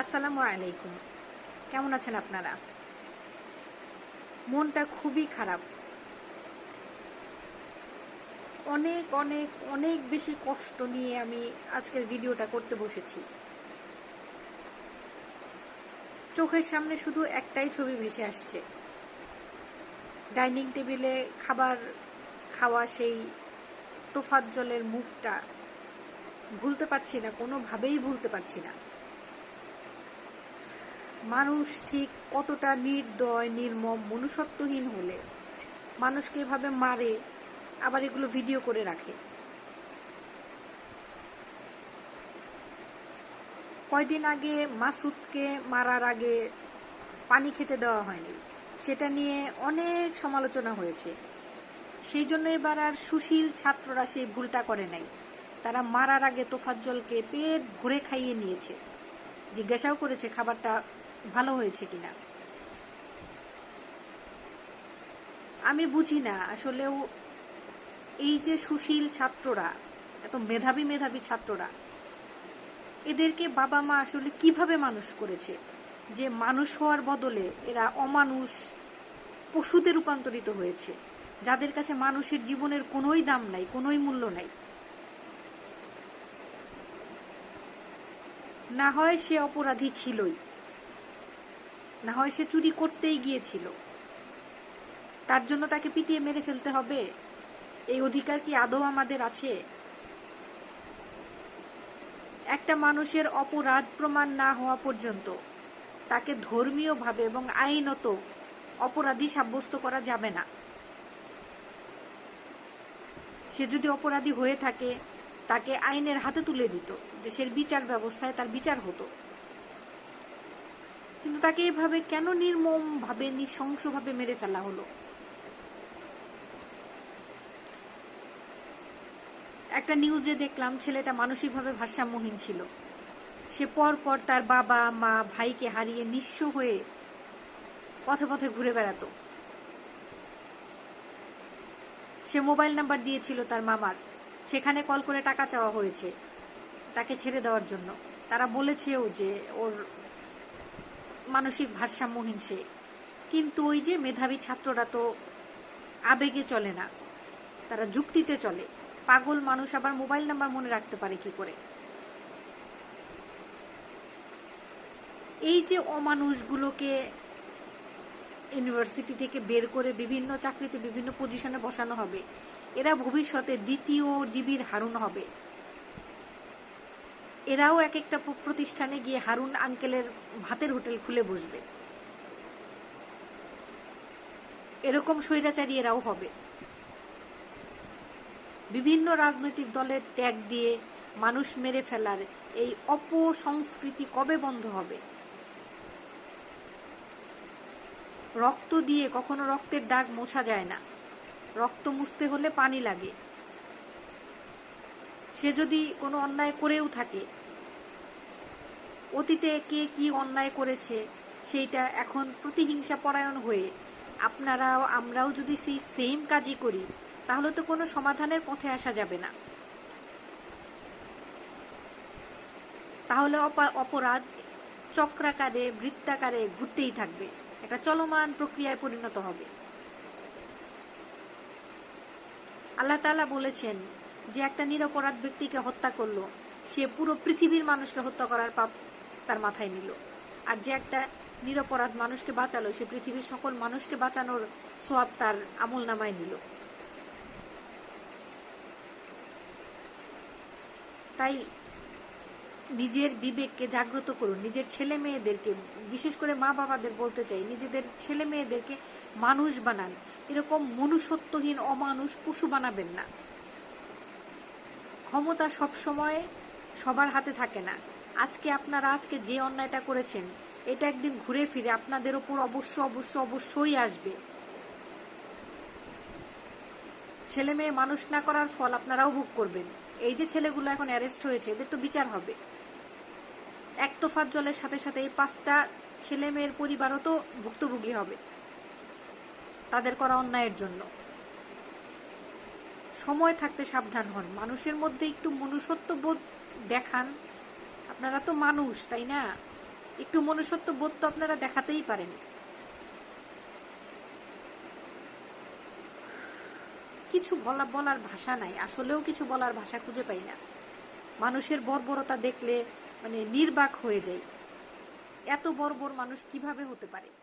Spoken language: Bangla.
আসসালামু আলাইকুম। কেমন আছেন আপনারা? মনটা খুবই খারাপ। অনেক অনেক অনেক বেশি কষ্ট নিয়ে আমি আজকের ভিডিওটা করতে বসেছি। চোখের সামনে শুধু একটাই ছবি ভেসে আসছে। ডাইনিং টেবিলে খাবার খাওয়া সেই তোফাজ্জলের মুখটা ভুলতে পারছি না, কোনোভাবেই ভুলতে পারছি না। মানুষ ঠিক কতটা নির্দয়, নির্মম, মনুষ্যত্বহীন হলে? মানুষকে এভাবে মারে, আবার এগুলো ভিডিও করে রাখে। কয়দিন আগে মাসুদকে মারার আগে পানি খেতে দেওয়া হয়নি। সেটা নিয়ে অনেক সমালোচনা হয়েছে। সেই জন্য এবার আর সুশীল ছাত্ররা সেই ভুলটা করে নাই। তারা মারার আগে তোফাজ্জলকে পেট ভরে খাইয়ে নিয়েছে। জিজ্ঞাসাও করেছে, খাবারটা ভালো হয়েছে কিনা? আমি বুঝি না আসলেও এই যে সুশীল ছাত্ররা, এত মেধাবী মেধাবী ছাত্ররা, এদেরকে বাবা মা আসলে কীভাবে মানুষ করেছে? যে মানুষ হওয়ার বদলে এরা অমানুষ পশুতে রূপান্তরিত হয়েছে, যাদের কাছে মানুষের জীবনের কোনোই দাম নাই, কোনোই মূল্য নাই। না হয় সে অপরাধী ছিলই। না হয় সে চুরি করতেই গিয়েছিল। তার জন্য তাকে পিটিয়ে মেরে ফেলতে হবে। এই অধিকার কি আদৌ আমাদের আছে? একটা মানুষের অপরাধ প্রমাণ না হওয়া পর্যন্ত তাকে ধর্মীয়ভাবে এবং আইনত অপরাধী সাব্যস্ত করা যাবে না। সে যদি অপরাধী হয়ে থাকে, তাকে আইনের হাতে তুলে দিত। দেশের বিচার ব্যবস্থায় তার বিচার হতো। কিন্তু তাকে এভাবে কেন নির্মম ভাবে নৃশংসভাবে মেরে ফেলা হলো? একটা নিউজে দেখলাম, ছেলেটা মানসিকভাবে ভারসাম্যহীন ছিল। সে পর পর তার বাবা, মা, ভাইকে হারিয়ে নিঃস্ব হয়ে পথে পথে ঘুরে বেড়াতো। সে মোবাইল নাম্বার দিয়েছিল তার মামার। সেখানে কল করে টাকা চাওয়া হয়েছে তাকে ছেড়ে দেওয়ার জন্য। তারা বলেছেও যে ওর মানসিক ভারসাম্যহীন সে। কিন্তু ওই যে মেধাবী ছাত্ররা তো আবেগে চলে না, তারা যুক্তিতে চলে। পাগল মানুষ আবার মোবাইল নাম্বার মনে রাখতে পারে কি করে? এই যে অমানুষগুলোকে ইউনিভার্সিটি থেকে বের করে বিভিন্ন চাকরিতে বিভিন্ন পজিশনে বসানো হবে, এরা ভবিষ্যতে দ্বিতীয় ডিবির হারুন হবে। এরাও এক একটা প্রতিষ্ঠানে গিয়ে হারুন আঙ্কেলের ভাতের হোটেল খুলে বসবে। এরকম স্বৈরাচারী এরাও হবে। বিভিন্ন রাজনৈতিক দলের ত্যাগ দিয়ে মানুষ মেরে ফেলার এই অপসংস্কৃতি কবে বন্ধ হবে? রক্ত দিয়ে কখনো রক্তের দাগ মোছা যায় না। রক্ত মুছতে হলে পানি লাগে। সে যদি কোনো অন্যায় করেও থাকে, অতীতে কে কি অন্যায় করেছে সেইটা এখন প্রতিহিংসা পরায়ণ হয়ে আপনারাও, আমরাও যদি সেই সেম কাজই করি, তাহলে তো কোনো সমাধানের পথে আসা যাবে না। তাহলে অপরাধ চক্রাকারে, বৃত্তাকারে ঘুরতেই থাকবে। একটা চলমান প্রক্রিয়ায় পরিণত হবে। আল্লাহ তালা বলেছেন যে একটা নিরপরাধ ব্যক্তিকে হত্যা করল, সে পুরো পৃথিবীর মানুষকে হত্যা করার পাপ তার মাথায় নিল। আর যে একটা নিরপরাধ মানুষকে বাঁচালো, সে পৃথিবীর সকল মানুষকে বাঁচানোর সোয়াব তার আমল নামায় নিল। তাই নিজের বিবেককে জাগ্রত করুন, নিজের ছেলে মেয়েদেরকে, বিশেষ করে মা বাবাদের বলতে চাই, নিজেদের ছেলে মেয়েদেরকে মানুষ বানান। এরকম মনুষ্যত্বহীন, অমানুষ পশু বানাবেন না। ক্ষমতা সব সময় সবার হাতে থাকে না। আজকে আপনারা, আজকে যে অন্যায়টা করেছেন, এটা একদিন ঘুরে ফিরে আপনাদের ওপর অবশ্য অবশ্য, অবশ্যই আসবে। ছেলে মেয়ে মানুষ না করার ফল আপনারাও ভোগ করবেন। এই যে ছেলেগুলো এখন অ্যারেস্ট হয়েছে, এদের তো বিচার হবে। এক তোফার জলের সাথে সাথে এই পাঁচটা ছেলে মেয়ের পরিবারও তো ভুক্তভোগী হবে। তাদের করা অন্যায়ের জন্য। সময় থাকতে সাবধান হন। মানুষের মধ্যে একটু মনুষ্যত্ব বোধ দেখান। আপনারা তো মানুষ, তাই না? একটু মনুষ্যত্ব বোধ তো আপনারা দেখাতেই পারেন। কিছু বলা বলার ভাষা নাই। আসলেও কিছু বলার ভাষা খুঁজে পাই না। মানুষের বর্বরতা দেখলে মানে নির্বাক হয়ে যাই। এত বর্বর মানুষ কীভাবে হতে পারে?